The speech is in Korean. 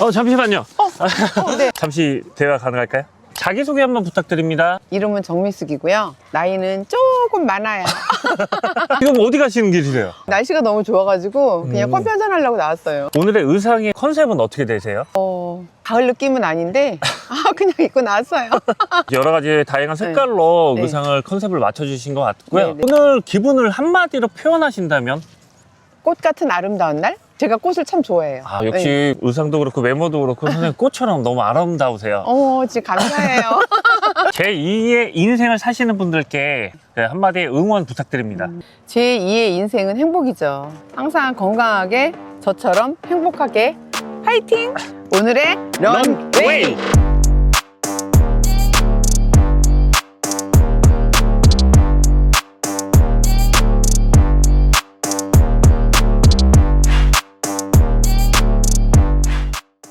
어, 잠시만요. 어, 네. 잠시 대화 가능할까요? 자기소개 한번 부탁드립니다. 이름은 정미숙이고요. 나이는 조금 많아요. 지금 어디 가시는 길이세요? 날씨가 너무 좋아가지고 그냥 음. 커피 한잔 하려고 나왔어요. 오늘의 의상의 컨셉은 어떻게 되세요? 어, 가을 느낌은 아닌데 아 그냥 입고 나왔어요. 여러 가지 다양한 색깔로 네. 의상을 컨셉을 맞춰주신 것 같고요. 네, 네. 오늘 기분을 한마디로 표현하신다면? 꽃 같은 아름다운 날? 제가 꽃을 참 좋아해요. 아, 역시 의상도 그렇고 외모도 그렇고 선생님 꽃처럼 너무 아름다우세요. 어머, 진짜 감사해요. 제 2의 인생을 사시는 분들께 네, 한마디 응원 부탁드립니다. 제 2의 인생은 행복이죠. 항상 건강하게 저처럼 행복하게 파이팅! 오늘의 런웨이!